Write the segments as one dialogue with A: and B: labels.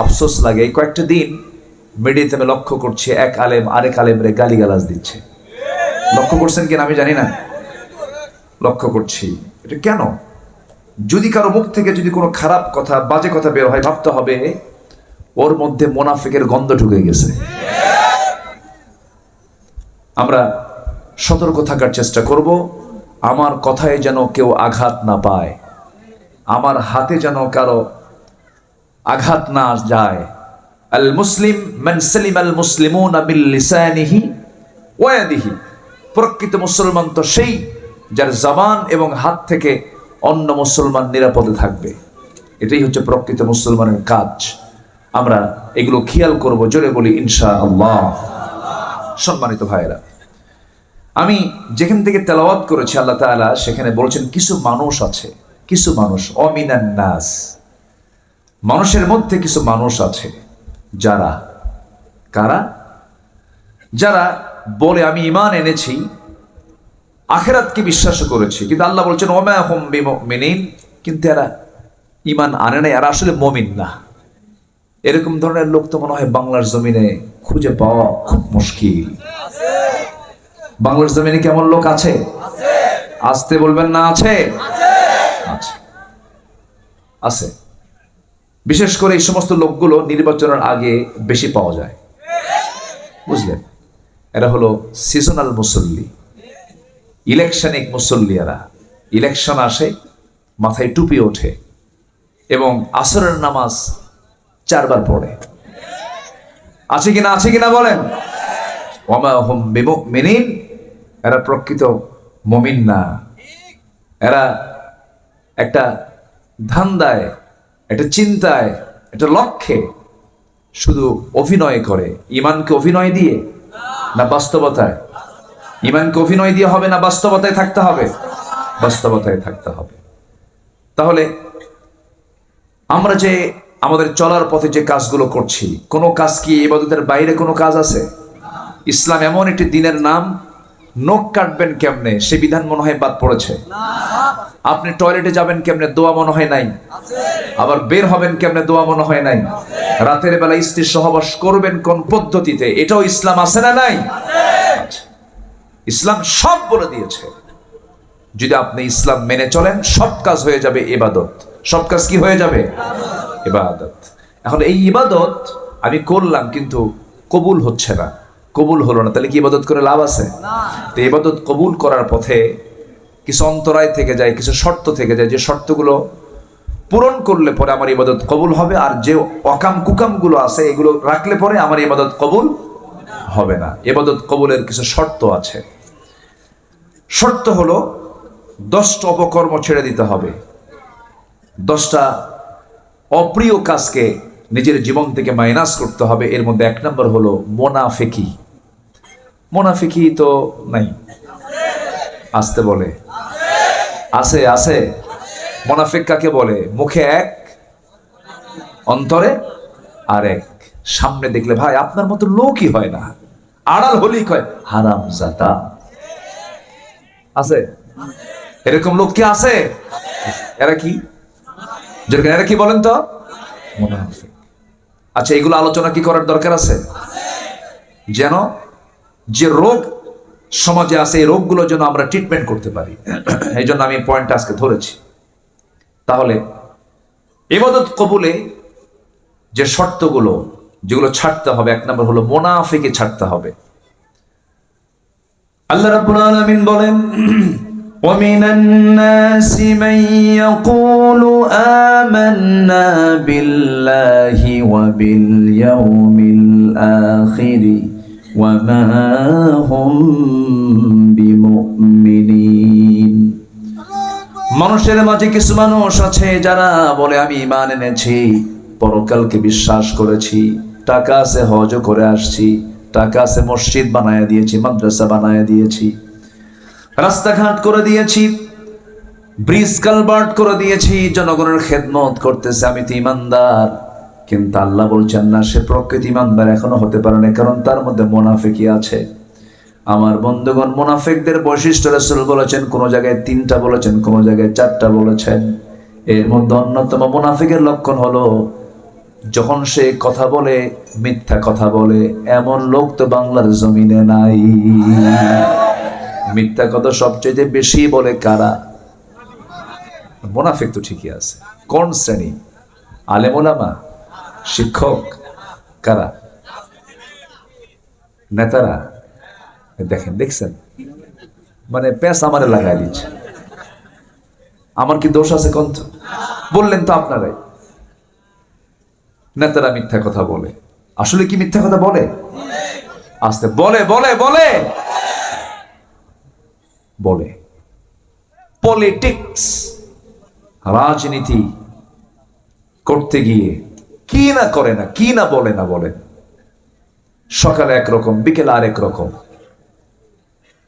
A: আফসোস লাগে, এই কয়েকটা দিন মিডিয়াতে আমি লক্ষ্য করছি, এক আলেম আরেক আলেমরে গালিগালাজ দিচ্ছে। লক্ষ্য করছেন কিনা আমি জানি না। লক্ষ্য করছি। এটা কেন? যদি কারও মুখ থেকে যদি কোনো খারাপ কথা, বাজে কথা বের হয়, ভাবতে হবে, ওর মধ্যে মোনাফিকের গন্ধ ঢুকে গেছে। আমরা সতর্ক থাকার চেষ্টা করব, আমার কথায় যেন কেউ আঘাত না পায়, আমার হাতে যেন কারও আঘাত না যায়। আল মুসলিম মান সালিম আল মুসলিমুন বিল লিসানিহি ওয়াদিহি প্রকৃত মুসলমান তো সেই যার জবান এবং হাত থেকে অন্য মুসলমান নিরাপদে থাকবে। এটাই হচ্ছে প্রকৃত মুসলমানের কাজ। আমরা এগুলো খেয়াল করব, জোরে বলি ইনশা আল্লাহ সম্মানিত ভাইয়েরা, আমি যেখান থেকে তেলাওয়াত করেছি, আল্লাহ তাআলা সেখানে বলছেন, কিছু মানুষ আছে, কিছু মানুষ, অমিনান নাস। মানুষের মধ্যে কিছু মানুষ আছে যারা, কারা? যারা বলে, আমি ইমান এনেছি, আখেরাতকে বিশ্বাস করেছি। কিন্তু আল্লাহ বলছেন, ওমা হোম বিমিন কিন্তু এরা ইমান আনে না, এরা আসলে মমিন না। এরকম ধরনের লোক তো মনে হয় বাংলার জমিনে খুঁজে পাওয়া খুব মুশকিল। বাংলার জমিনে কেমন লোক আছে? আসতে বলবেন না আছে। আছে। বিশেষ করে এই সমস্ত লোকগুলো নির্বাচনের আগে বেশি পাওয়া যায়। বুঝলেন? এরা হলো সিজনাল মুসল্লি। ইলেকশনিক মুসল্লি এরা। ইলেকশন আসে, মাথায় টুপি ওঠে এবং আসরের নামাজ চারবার পড়ে। আছে কিনা আছে কিনা বলেন? হুম এরা প্রকৃত মমিন না। এরা একটা ধান্দায় একটা চিন্তায় একটা লক্ষ্যে শুধু অভিনয় করে। ইমানকে অভিনয় দিয়ে না বাস্তবতায়? ইমানকে অভিনয় দিয়ে হবে না বাস্তবতায় থাকতে হবে? বাস্তবতায় থাকতে হবে। তাহলে আমরা যে আমাদের চলার পথে যে কাজগুলো করছি, কোনো কাজ কি ইবাদতের বাইরে কোনো কাজ আছে? ইসলাম এমন একটি দিনের নাম নখ কাটবেন কেমনে? সে বিধান মনে হয় বাদ পড়েছে। আপনি টয়লেটে যাবেন কেমনে? দোয়া মনে হয় নাই। আবার বের হবেন কেমনে? দোয়া মনে হয় নাই। রাতের বেলা স্ত্রীর সহবাস করবেন কোন পদ্ধতিতে? এটাও ইসলাম আছে না নাই? আচ্ছা। ইসলাম সব বলে দিয়েছে। যদি আপনি ইসলাম মেনে চলেন, সব কাজ হয়ে যাবে ইবাদত। সব কাজ কি হয়ে যাবে? এবাদত এখন এই ইবাদত আমি করলাম, কিন্তু কবুল হচ্ছে না। কবুল হলো না তাহলে কি ইবাদত করে লাভ আছে? তো ইবাদত কবুল করার পথে কিছু অন্তরায় থেকে যায় কিছু শর্ত থেকে যায় যে শর্তগুলো পূরণ করলে পরে আমার ইবাদত কবুল হবে আর যে অকাম কুকামগুলো আছে এগুলো রাখলে পরে আমার ইবাদত কবুল হবে না। ইবাদত কবুলের কিছু শর্ত আছে। শর্ত হলো দশটা অপকর্ম ছেড়ে দিতে হবে। দশটা অপ্রিয় কাজকে নিজের জীবন থেকে মাইনাস করতে হবে। এর মধ্যে এক নম্বর হলো মোনাফেকি। মোনাফেকি তো নাই। আসতে বলে। আছে আছে। মোনাফিক কাকে বলে? মুখে এক, অন্তরে আর এক সামনে দেখলে, ভাই, আপনার মতো লোকই হয় না। আড়াল হলেই কয়, হারাম জাতা। আছে? এরকম লোক কি আছে? এরা কি? যেরকম এরা কি বলেন তো? আচ্ছা এগুলো আলোচনা কি করার দরকার আছে? যেন যে রোগ সমাজে আছে এই রোগগুলো যেন আমরা ট্রিটমেন্ট করতে পারি এই জন্য আমি পয়েন্ট আজকে ধরেছি তাহলে এবাদত কবুলে যে শর্তগুলো যেগুলো ছাড়তে হবে এক নম্বর হলো মোনাফিকে ছাড়তে হবে আল্লাহ রাব্বুল আলামিন বলেন
B: ومن الناس من يقول آمنا بالله وباليوم الآخر وما هم بمؤمنين
A: মানুষের মাঝে কিছু মানুষ আছে যারা বলে আমি ইমান এনেছি পরকালকে বিশ্বাস করেছি টাকা আছে হজ করে আসছি টাকা আছে মসজিদ বানায় দিয়েছি মাদ্রাসা বানায় দিয়েছি রাস্তাঘাট করে দিয়েছি ব্রিজ কালবার্ট করে দিয়েছি জনগণের খেদমত করতেছে আমি তো ইমানদার কিন্তু আল্লাহ বলছেন, না, সে প্রকৃত ইমানদার এখনও হতে পারে না কারণ তার মধ্যে মোনাফিকি আছে। আমার বন্ধুগণ, মোনাফিকদের বৈশিষ্ট্য রাসূল বলেছেন, কোন জায়গায় তিনটা বলেছেন, কোন জায়গায় চারটা বলেছেন। এর মধ্যে অন্যতম মোনাফিকের লক্ষণ হলো, যখন সে কথা বলে, মিথ্যা কথা বলে, এমন লোক তো বাংলার জমিনে নাই। মিথ্যা কথা সবচেয়ে বেশি বলে কারা? মোনাফিক তো ঠিকই আছে, কোন শ্রেণি? আলেমোলামা শিক্ষক কারা? নেতারা? দেখেন, দেখছেন? মানে প্যাস আমারে লাগাই দিচ্ছে। আমার কি দোষ আছে কোন বললেন তো আপনারাই। নেতারা মিথ্যা কথা বলে। আসলে কি মিথ্যা কথা বলে? আসতে বলে বলে বলে। বলে। পলিটিক্স রাজনীতি করতে গিয়ে কি না করে না, কি না বলে না বলে। সকালে একরকম, বিকেলে আরেক রকম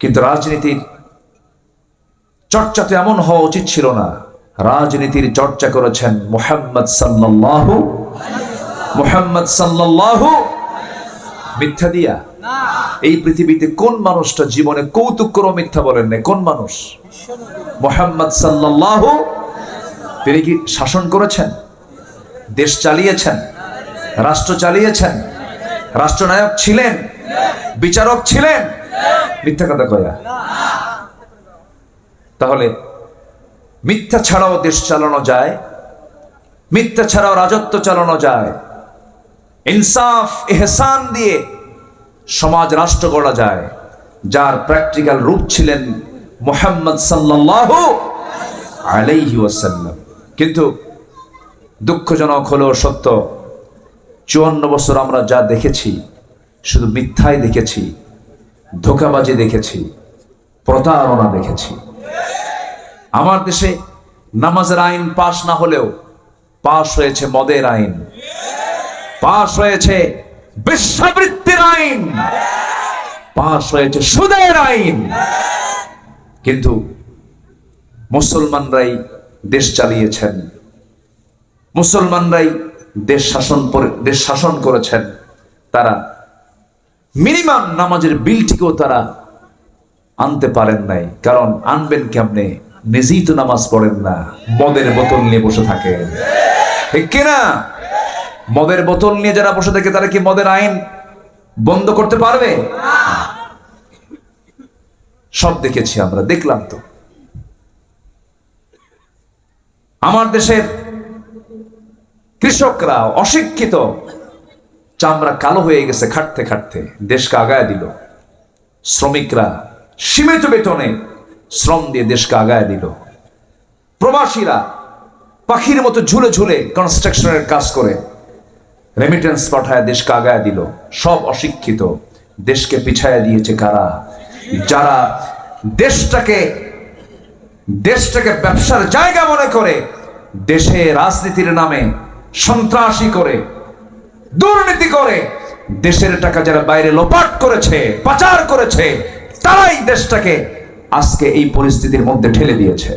A: কিন্তু রাজনীতির চর্চা তো এমন হওয়া উচিত ছিল না। রাজনীতির চর্চা করেছেন মোহাম্মদ সাল্লাল্লাহু মোহাম্মদ সাল্লাল্লাহু মিথ্যা দিয়া। এই পৃথিবীতে কোন মানুষটা জীবনে কৌতুক করে মিথ্যা বলেন না কোন মানুষ? মোহাম্মদ সাল্লাল্লাহু তিনি কি শাসন করেছেন? দেশ চালিয়েছেন, রাষ্ট্র চালিয়েছেন, রাষ্ট্রনায়ক ছিলেন, বিচারক ছিলেন। মিথ্যা কথা কয়া তাহলে মিথ্যা ছাড়াও দেশ চালানো যায়, মিথ্যা ছাড়াও রাজত্ব চালানো যায়, ইনসাফ, এহসান দিয়ে সমাজ রাষ্ট্র গড়া যায়। যার প্র্যাকটিক্যাল রূপ ছিলেন মোহাম্মদ সাল্লাল্লাহু আলাইহি ওয়াসাল্লাম। কিন্তু দুঃখজনক হলেও সত্য, চুয়ান্ন বছর আমরা যা দেখেছি, শুধু মিথ্যাই দেখেছি, ধোকাবাজি দেখেছি, প্রতারণা দেখেছি। আমার দেশে নামাজের আইন পাশ না হলেও পাশ হয়েছে মদের আইন। পাশ হয়েছে বিশ্বাবৃত্তির আইন। পাশ হয়েছে সুদের আইন। কিন্তু মুসলমানরাই দেশ চালিয়েছেন। মুসলমানরাই দেশ শাসন দেশ শাসন করেছেন। তারা মিনিমাম নামাজের বিলটিকেও তারা আনতে পারেন নাই। কারণ আনবেন কেমনে? নিজেই তো নামাজ পড়েন না। মদের বোতল নিয়ে বসে ঠিক কিনা মদের বোতল নিয়ে যারা বসে থাকে, তারা কি মদের আইন বন্ধ করতে পারবে? সব দেখেছি আমরা, দেখলাম তো। আমার দেশের কৃষকরা অশিক্ষিত। চামড়া কালো হয়ে গেছে খাটতে খাটতে। দেশকে আগায় দিল। শ্রমিকরা সীমিত বেতনে শ্রম দিয়ে দেশকে আগায় দিল। প্রবাসীরা পাখির মতো ঝুলে ঝুলে কনস্ট্রাকশনের কাজ করে রেমিটেন্স পাঠায় দেশকে আগায় দিল। সব অশিক্ষিত। দেশকে পিছায় দিয়েছে কারা? যারা দেশটাকে দেশটাকে ব্যবসার জায়গা মনে করে দেশে রাজনীতির নামে সন্ত্রাসী করে, দুর্নীতি করে, দেশের টাকা যারা বাইরে লোপাট করেছে, পাচার করেছে, তারাই দেশটাকে আজকে এই পরিস্থিতির মধ্যে ঠেলে দিয়েছে।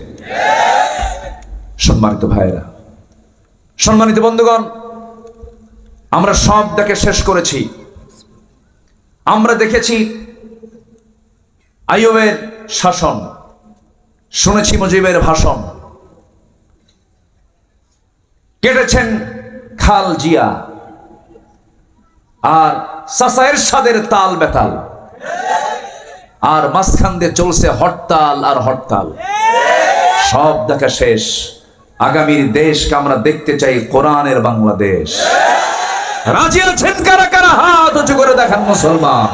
A: সম্মানিত ভাইয়েরা, সম্মানিত বন্ধুগণ, আমরা সব দেখে শেষ করেছি। আমরা দেখেছি আইয়ুবের শাসন, শুনেছি মুজিবের ভাষণ। কেটেছেন খাল জিয়া আর সাসায়ের সাদের তাল বেতাল। আর মাঝখান দিয়ে চলছে হরতাল আর হরতাল। সব দেখা শেষ। আগামীর দেশকে আমরা দেখতে চাই কোরআনের বাংলাদেশ। রাজি আছেন কারা কারা? হাত উঁচু করে দেখান মুসলমান।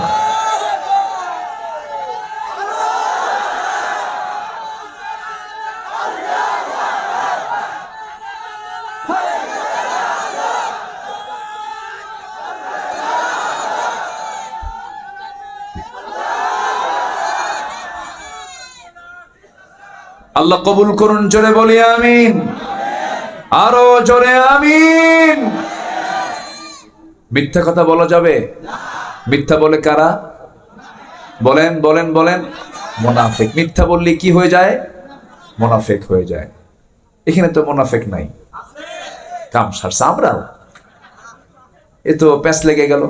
A: আল্লাহ কবুল করুন, জোরে বলি আমিন। আরও জোরে আমিন। মিথ্যা কথা বলা যাবে? মিথ্যা বলে কারা? বলেন বলেন বলেন। মোনাফেক। মিথ্যা বললে কি হয়ে যায়? মোনাফেক হয়ে যায়। এখানে তো মোনাফেক নাই। কাম সারছে আমরাও। এ তো প্যাস লেগে গেল।